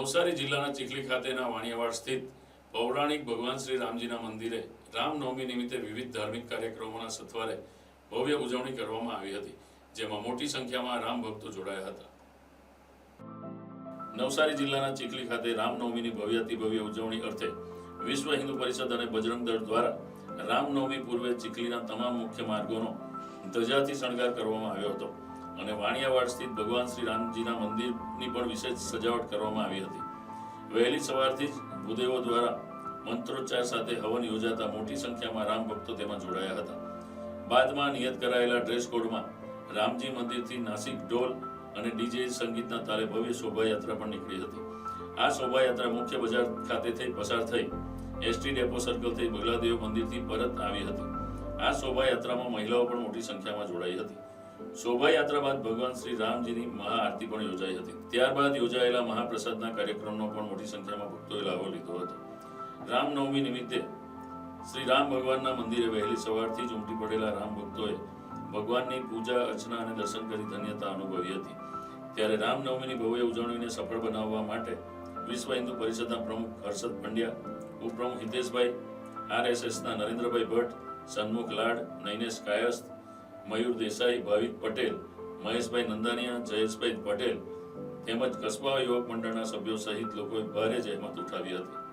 નવસારી જિલ્લાના ચીખલી ખાતેના વાણિયાવાડ સ્થિત પૌરાણિક ભગવાન શ્રી રામજીના મંદિરે રામનવમી નિમિત્તે વિવિધ ધાર્મિક કાર્યક્રમોના સથવારે ભવ્ય ઉજવણી કરવામાં આવી હતી, જેમાં મોટી સંખ્યામાં રામ ભક્તો જોડાયા હતા. નવસારી જિલ્લાના ચીખલી ખાતે રામનવમીની ભવ્યાતિ ભવ્ય ઉજવણી અર્થે વિશ્વ હિન્દુ પરિષદ અને બજરંગ દળ દ્વારા રામનવમી પૂર્વે ચીખલીના તમામ મુખ્ય માર્ગોનો ધજાથી શણગાર કરવામાં આવ્યો હતો. અને વાણિયાવાડ સ્થિત ભગવાન શ્રી રામજીના મંદિરની પણ વિશેષ સજાવટ કરવામાં આવી હતી. વહેલી સવારથી જ ભૂદેવો દ્વારા મંત્રોચ્ચાર સાથે હવન યોજાતા મોટી સંખ્યામાં રામ ભક્તો તેમાં જોડાયા હતા. બાદમાં નિયત કરાયેલા ડ્રેસ કોડમાં રામજી મંદિરથી નાસિક ઢોલ અને ડીજે સંગીતના તાલે ભવ્ય શોભાયાત્રા પણ નીકળી હતી. આ શોભાયાત્રા મુખ્ય બજાર ખાતેથી પસાર થઈ એસટી ડેપો સર્કલ થઈ બગલાદેવ મંદિરથી પરત આવી હતી. આ શોભાયાત્રામાં મહિલાઓ પણ મોટી સંખ્યામાં જોડાઈ હતી. શોભાયાત્રા બાદ ભગવાન શ્રી રામજીની મહાઆરતી પણ યોજાઈ હતી. ત્યારબાદ યોજાયેલા મહાપ્રસાદના કાર્યક્રમનો પણ મોટી સંખ્યામાં ભક્તોએ લાભો લીધો હતો. રામનવમી નિમિત્તે શ્રી રામ ભગવાનના મંદિરે વહેલી સવારથી જ ઉમટી પડેલા રામ ભક્તોએ ભગવાનની પૂજા, અર્ચના અને દર્શન કરી ધન્યતા અનુભવી હતી. ત્યારે રામનવમીની ભવ્ય ઉજવણીને સફળ બનાવવા માટે વિશ્વ હિન્દુ પરિષદના પ્રમુખ હર્ષદ પંડ્યા, ઉપપ્રમુખ હિતેશભાઈ, આરએસએસના નરેન્દ્રભાઈ ભટ્ટ, સન્મુખ લાડ, નૈનેશ કાયસ્થ મયુર દેસાઈ, ભાવિક પટેલ, મહેશભાઈ નંદાનિયા, જયેશભાઈ પટેલ તેમજ કસ્બા યુવક મંડળના સભ્યો સહિત લોકોએ ભારે જહેમત ઉઠાવી હતી.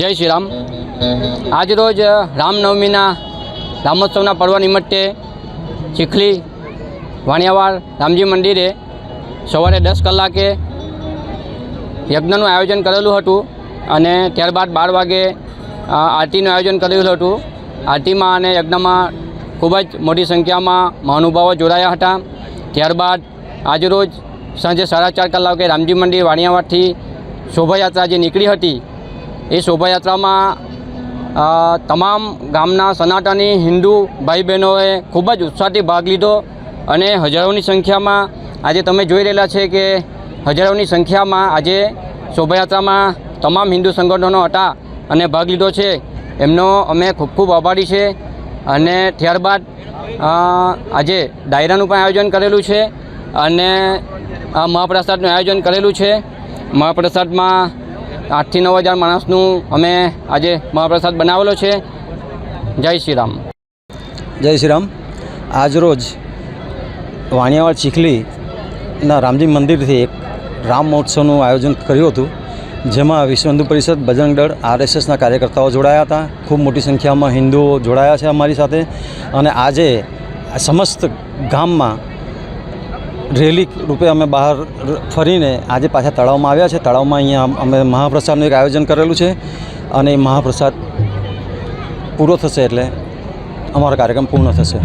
જય શ્રી રામ. આજરોજ રામનવમીના રામોત્સવના પર્વ નિમિત્તે ચીખલી, વાણિયાવાડ, રામજી મંદિરે સવારે દસ કલાકે યજ્ઞનું આયોજન કરેલું હતું અને ત્યારબાદ બાર વાગે આરતીનું આયોજન કરેલું હતું. આરતીમાં અને યજ્ઞમાં ખૂબ જ મોટી સંખ્યામાં મહાનુભાવો જોડાયા હતા. ત્યારબાદ આજરોજ સાંજે સાડા ચાર કલાકે રામજી મંદિર, વાણિયાવાડથી શોભાયાત્રા જે નીકળી હતી એ શોભાયાત્રામાં તમામ ગામના સનાતની હિન્દુ ભાઈ બહેનોએ ખૂબ જ ઉત્સાહથી ભાગ લીધો અને હજારોની સંખ્યામાં આજે તમે જોઈ રહેલા છે કે હજારોની સંખ્યામાં આજે શોભાયાત્રામાં તમામ હિન્દુ સંગઠનો હતા અને ભાગ લીધો છે. એમનો અમે ખૂબ ખૂબ આભારી છે અને ત્યારબાદ આજે ડાયરાનું પણ આયોજન કરેલું છે અને મહાપ્રસાદનું આયોજન કરેલું છે. મહાપ્રસાદમાં આઠથી નવ હજાર માણસનું અમે આજે મહાપ્રસાદ બનાવેલો છે. જય શ્રી રામ જય શ્રી રામ આજરોજ વાણિયાવાડ ચીખલીના રામજી મંદિરથી એક રામ મહોત્સવનું આયોજન કર્યું હતું, જેમાં વિશ્વ હિન્દુ પરિષદ બજરંગ દળ, આરએસએસના કાર્યકર્તાઓ જોડાયા હતા. ખૂબ મોટી સંખ્યામાં હિન્દુઓ જોડાયા છે અમારી સાથે. અને આજે સમસ્ત ગામમાં રેલી રૂપે અમે બહાર ફરીને આજે પાછા તળાવમાં આવ્યા છે. તળાવમાં અહીંયા અમે મહાપ્રસાદનું એક આયોજન કરેલું છે અને એ મહાપ્રસાદ પૂરો થશે એટલે અમારો કાર્યક્રમ પૂર્ણ થશે.